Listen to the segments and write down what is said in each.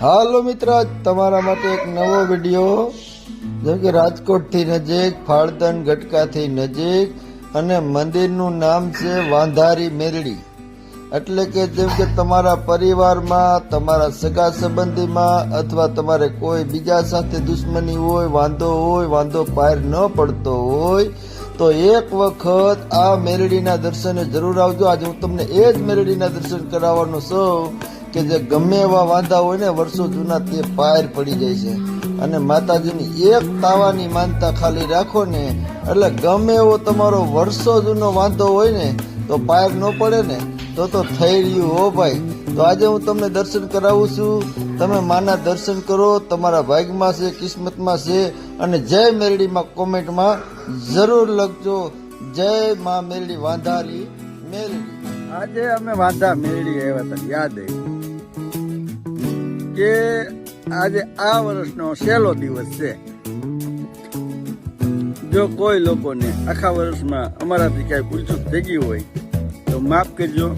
હાલો મિત્ર તમારા માટે એક નવો વીડિયો. જેમ કે રાજકોટથી નજીક, ફાળદન ગટકાથી નજીક અને મંદિરનું નામ છે વાંધારી મેરડી. એટલે કે જેમ કે તમારા પરિવારમાં, તમારા સગા સંબંધીમાં અથવા તમારે કોઈ બીજા સાથે દુશ્મની હોય, વાંધો હોય, વાંધો પાર ન પડતો હોય, તો એક વખત આ મેરડીના દર્શને જરૂર આવજો. આજે હું તમને એ જ મેરડીના દર્શન કરાવવાનો છું કે જે ગમે એવા વાંધા હોય ને, વર્ષો જૂના તે પાર પડી જાય છે. અને માતાજીની એક તાવાની માનતા ખાલી રાખો ને, એટલે ગમે એવો તમારો વર્ષો જૂનો વાંધો હોય ને, તો પાર ન પડે ને, તો તો થઈ રહ્યું હો ભાઈ. તો આજે હું તમને દર્શન કરાવું છું. તમે માના દર્શન કરો, તમારા ભાગ્યમાં છે, કિસ્મતમાં છે, અને જય મેરડીમાં કોમેન્ટમાં જરૂર લખજો. જય માં મેરડી વાંધારી મેરડી. આજે અમે વાંધા મેળવી આવ્યા હતા, યાદ આવ્યું. કે આજે આ વર્ષનો છેલ્લો દિવસ છે. જો કોઈ લોકોને આખા વર્ષમાં અમારાથી કાંઈ ભૂલચૂક થઈ ગઈ હોય, તો માફ કરજો.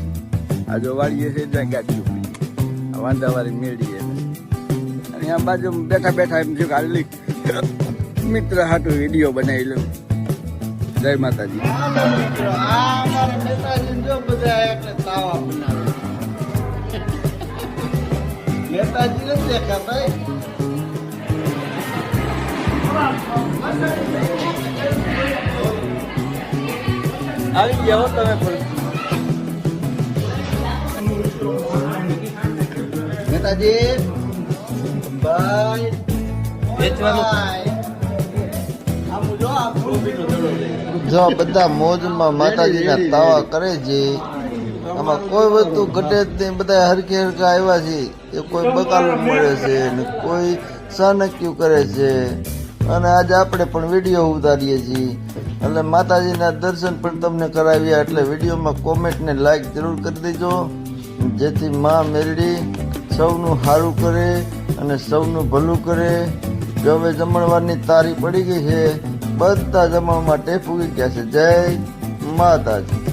આ જો વાળીએ છે, ત્યાં ગાડી આ વાંધાવાળી મેળીએ અને આ બાજુ બેઠા બેઠા એમ થયું હાલી મિત્ર હાટું વીડિયો બનાવી લઉં જય માતાજી. નથી દેખાતા આવી ગયા હો તમે પણ નેતાજી ભાઈ જો બધા મોજમાં માતાજીના તાવા કરે છે આમાં કોઈ વસ્તુ ઘટે જ નહીં. બધા હરકે હરકા આવ્યા છે. એ કોઈ બકાલું મળે છે ને કોઈ સાનક્યું કરે છે. અને આજે આપણે પણ વીડિયો ઉતારીએ છીએ. એટલે માતાજીના દર્શન પણ તમને કરાવ્યા. એટલે વિડીયોમાં કોમેન્ટ ને લાઈક જરૂર કરી દેજો. જેથી માં મેરડી સૌનું સારું કરે અને સૌનું ભલું કરે. જો હવે જમણવારની તારી પડી ગઈ છે, બધા જમવા માટે ઉગી ગયા છે. જય માતાજી.